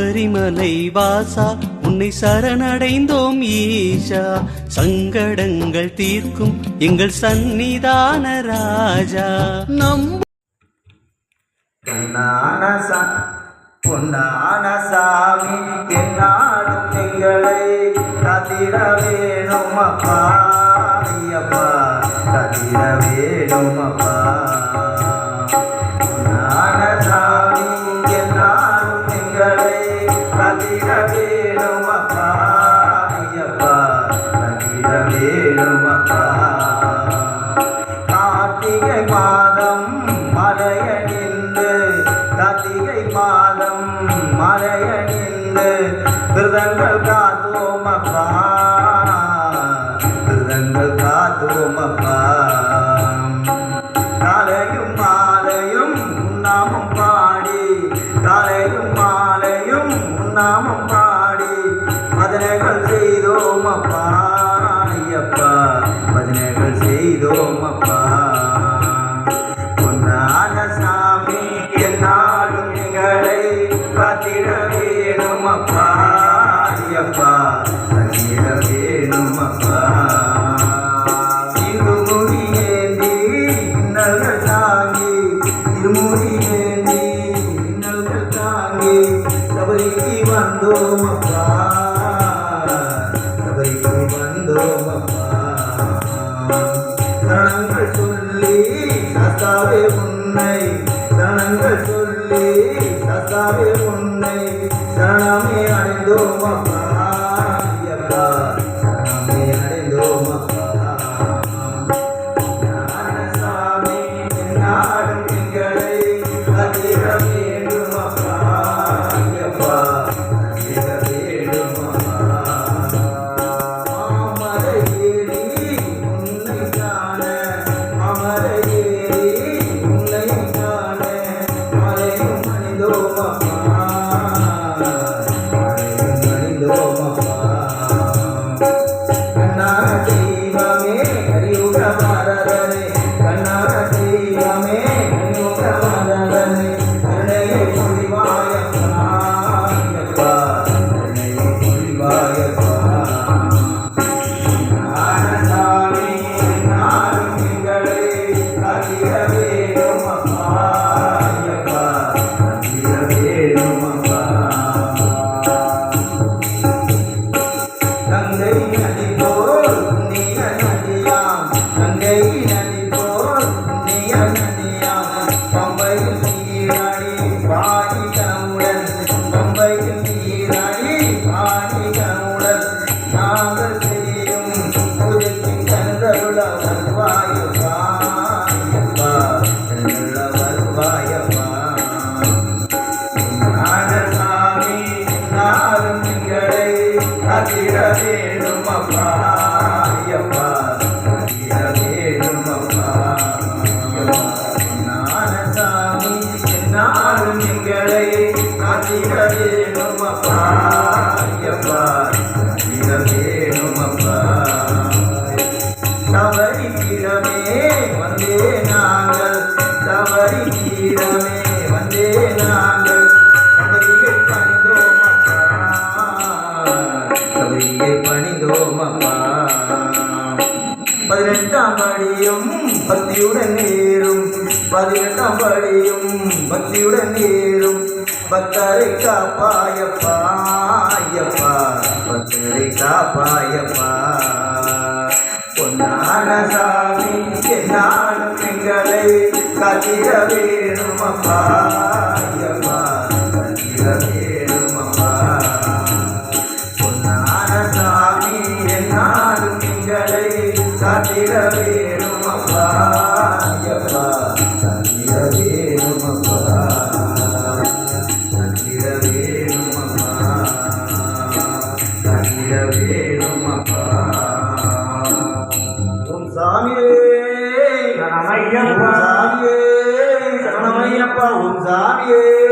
சபரிமலை வாசா உன்னை சரணடைந்தோம் ஈஷா. சங்கடங்கள் தீர்க்கும் எங்கள் சந்நிதான ராஜா. நம் பொன்னான சாமி என்னாலும் எங்களை கதிர வேணும் அப்பா ஐயப்பா கதிர வேணும் அப்பா விரதங்கள் காத்தோம் அப்பா விரதங்கள் காத்தோம் அப்பா காலையும் மாலையும் உண்ணாமம் பாடி காலையும் மாலையும் உண்ணாமம் பாடி பஜனைகள் செய்தோம் அப்பா ஐயப்பா பஜனைகள் செய்தோம் அப்பா பொன்னான சாமி என்னாலும் எங்களை காத்திட வேணும் அப்பா കണങ്ങൾ ചൊല്ലി കഥാവേ ഉന്ന. நாங்கள் பதினெட்டாம் படியும் பக்தியுடன் நேரும் பதினெட்டாம் படியும் பக்தியுடன் நேரும் பக்தரை காப்பாயப்பா ஐயப்பா. பக்தரை காப்பாயப்பா பொன்னான சாமி என்னாலும் எங்களை கதிர வேணும் அப்பா ஐயப்பா. காத்திர வேணும் பொன்னான சாமி என்னாலும் எங்களை கதிர வேணும் அப்பா ஐயப்பா. காத்திர வேணும் சரணமையப்பா. சரணமையப்பா ஓம் சாமியே.